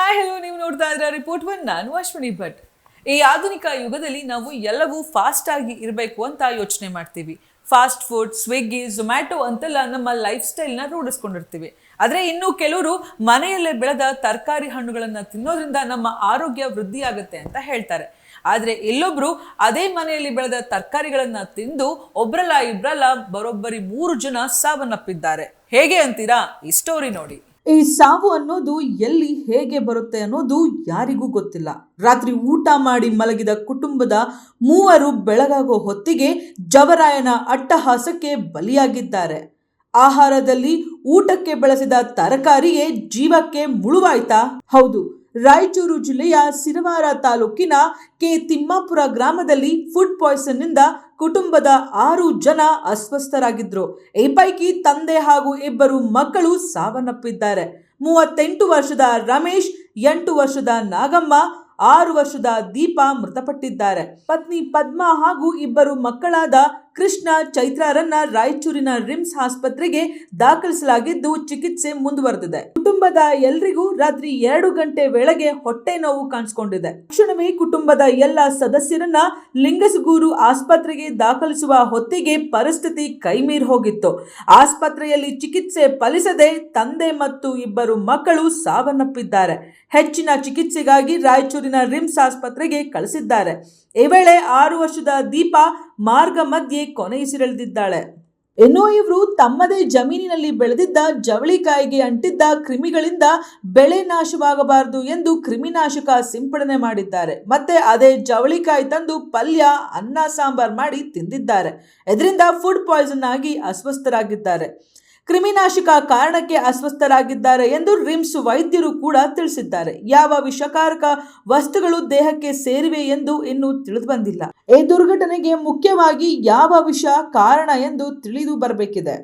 Hi hello ನೀವು ನೋಡ್ತಾ ಇದ್ರ ರಿಪೋರ್ಟ್ ಒನ್ ನಾನು ಅಶ್ವಿನಿ ಭಟ್. ಈ ಆಧುನಿಕ ಯುಗದಲ್ಲಿ ನಾವು ಎಲ್ಲವೂ ಫಾಸ್ಟ್ ಆಗಿ ಇರಬೇಕು ಅಂತ ಯೋಚನೆ ಮಾಡ್ತೀವಿ. ಫಾಸ್ಟ್ ಫುಡ್ ಸ್ವಿಗ್ಗಿ ಝೊಮ್ಯಾಟೊ ಅಂತೆಲ್ಲ ನಮ್ಮ ಲೈಫ್ ಸ್ಟೈಲ್ನ ರೂಢಿಸ್ಕೊಂಡಿರ್ತೀವಿ. ಆದರೆ ಇನ್ನು ಕೆಲವರು ಮನೆಯಲ್ಲೇ ಬೆಳೆದ ತರಕಾರಿ ಹಣ್ಣುಗಳನ್ನು ತಿನ್ನೋದ್ರಿಂದ ನಮ್ಮ ಆರೋಗ್ಯ ವೃದ್ಧಿಯಾಗುತ್ತೆ ಅಂತ ಹೇಳ್ತಾರೆ. ಆದರೆ ಎಲ್ಲೊಬ್ರು ಅದೇ ಮನೆಯಲ್ಲಿ ಬೆಳೆದ ತರಕಾರಿಗಳನ್ನು ತಿಂದು ಒಬ್ರಲ್ಲ ಇಬ್ರಲ್ಲ ಬರೋಬ್ಬರಿ ಮೂರು ಜನ ಸಾವನ್ನಪ್ಪಿದ್ದಾರೆ. ಹೇಗೆ ಅಂತೀರಾ? ಈ ಸ್ಟೋರಿ ನೋಡಿ. ಈ ಸಾವು ಅನ್ನೋದು ಎಲ್ಲಿ ಹೇಗೆ ಬರುತ್ತೆ ಅನ್ನೋದು ಯಾರಿಗೂ ಗೊತ್ತಿಲ್ಲ. ರಾತ್ರಿ ಊಟ ಮಾಡಿ ಮಲಗಿದ ಕುಟುಂಬದ ಮೂವರು ಬೆಳಗಾಗೋ ಹೊತ್ತಿಗೆ ಜವರಾಯನ ಅಟ್ಟಹಾಸಕ್ಕೆ ಬಲಿಯಾಗಿದ್ದಾರೆ. ಆಹಾರದಲ್ಲಿ ಊಟಕ್ಕೆ ಬಳಸಿದ ತರಕಾರಿಯೇ ಜೀವಕ್ಕೆ ಮುಳುವಾಯ್ತಾ? ಹೌದು ರಾಯಚೂರು ಜಿಲ್ಲೆಯ ಸಿರವಾರ ತಾಲೂಕಿನ ಕೆ ತಿಮ್ಮಾಪುರ ಗ್ರಾಮದಲ್ಲಿ ಫುಡ್ ಪಾಯ್ಸನ್ನಿಂದ ಕುಟುಂಬದ ಆರು ಜನ ಅಸ್ವಸ್ಥರಾಗಿದ್ದರು ಈ ಪೈಕಿ ತಂದೆ ಹಾಗೂ ಇಬ್ಬರು ಮಕ್ಕಳು ಸಾವನ್ನಪ್ಪಿದ್ದಾರೆ. ಮೂವತ್ತೆಂಟು ವರ್ಷದ ರಮೇಶ್, ಎಂಟು ವರ್ಷದ ನಾಗಮ್ಮ, ಆರು ವರ್ಷದ ದೀಪ ಮೃತಪಟ್ಟಿದ್ದಾರೆ. ಪತ್ನಿ ಪದ್ಮ ಹಾಗೂ ಇಬ್ಬರು ಮಕ್ಕಳಾದ ಕೃಷ್ಣ ಚೈತ್ರಾರನ್ನ ರಾಯಚೂರಿನ ರಿಮ್ಸ್ ಆಸ್ಪತ್ರೆಗೆ ದಾಖಲಿಸಲಾಗಿದ್ದು ಚಿಕಿತ್ಸೆ ಮುಂದುವರೆದಿದೆ. ಕುಟುಂಬದ ಎಲ್ರಿಗೂ ರಾತ್ರಿ ಎರಡು ಗಂಟೆ ವೇಳೆಗೆ ಹೊಟ್ಟೆ ನೋವು ಕಾಣಿಸಿಕೊಂಡಿದೆ. ತಕ್ಷಣವೇ ಕುಟುಂಬದ ಎಲ್ಲ ಸದಸ್ಯರನ್ನ ಲಿಂಗಸಗೂರು ಆಸ್ಪತ್ರೆಗೆ ದಾಖಲಿಸುವ ಹೊತ್ತಿಗೆ ಪರಿಸ್ಥಿತಿ ಕೈಮೀರಿ ಹೋಗಿತ್ತು. ಆಸ್ಪತ್ರೆಯಲ್ಲಿ ಚಿಕಿತ್ಸೆ ಫಲಿಸದೆ ತಂದೆ ಮತ್ತು ಇಬ್ಬರು ಮಕ್ಕಳು ಸಾವನ್ನಪ್ಪಿದ್ದಾರೆ. ಹೆಚ್ಚಿನ ಚಿಕಿತ್ಸೆಗಾಗಿ ರಾಯಚೂರಿನ ರಿಮ್ಸ್ ಆಸ್ಪತ್ರೆಗೆ ಕಳಿಸಿದ್ದಾರೆ. ಈ ವೇಳೆ ಆರು ವರ್ಷದ ದೀಪ ಮಾರ್ಗ ಮಧ್ಯೆ ಕೊನೆಯುಸಿರೆಳೆದಿದ್ದಾಳೆ. ಎನ್ನುವ ಇವರು ತಮ್ಮದೇ ಜಮೀನಿನಲ್ಲಿ ಬೆಳೆದಿದ್ದ ಜವಳಿಕಾಯಿಗೆ ಅಂಟಿದ್ದ ಕ್ರಿಮಿಗಳಿಂದ ಬೆಳೆ ನಾಶವಾಗಬಾರದು ಎಂದು ಕ್ರಿಮಿನಾಶಕ ಸಿಂಪಡಣೆ ಮಾಡಿದ್ದಾರೆ. ಮತ್ತೆ ಅದೇ ಜವಳಿಕಾಯಿ ತಂದು ಪಲ್ಯ, ಅನ್ನ, ಸಾಂಬಾರ್ ಮಾಡಿ ತಿಂದಿದ್ದಾರೆ. ಇದರಿಂದ ಫುಡ್ ಪಾಯ್ಸನ್ ಆಗಿ ಅಸ್ವಸ್ಥರಾಗಿದ್ದಾರೆ. ಕ್ರಿಮಿನಾಶಕ ಕಾರಣಕ್ಕೆ ಅಸ್ವಸ್ಥರಾಗಿದ್ದಾರೆ ಎಂದು ರಿಮ್ಸ್ ವೈದ್ಯರು ಕೂಡ ತಿಳಿಸಿದ್ದಾರೆ. ಯಾವ ವಿಷಕಾರಕ ವಸ್ತುಗಳು ದೇಹಕ್ಕೆ ಸೇರಿವೆ ಎಂದು ಇನ್ನೂ ತಿಳಿದು ಬಂದಿಲ್ಲ ಈ ದುರ್ಘಟನೆಗೆ ಮುಖ್ಯವಾಗಿ ಯಾವ ವಿಷ ಕಾರಣ ಎಂದು ತಿಳಿದು ಬರಬೇಕಿದೆ.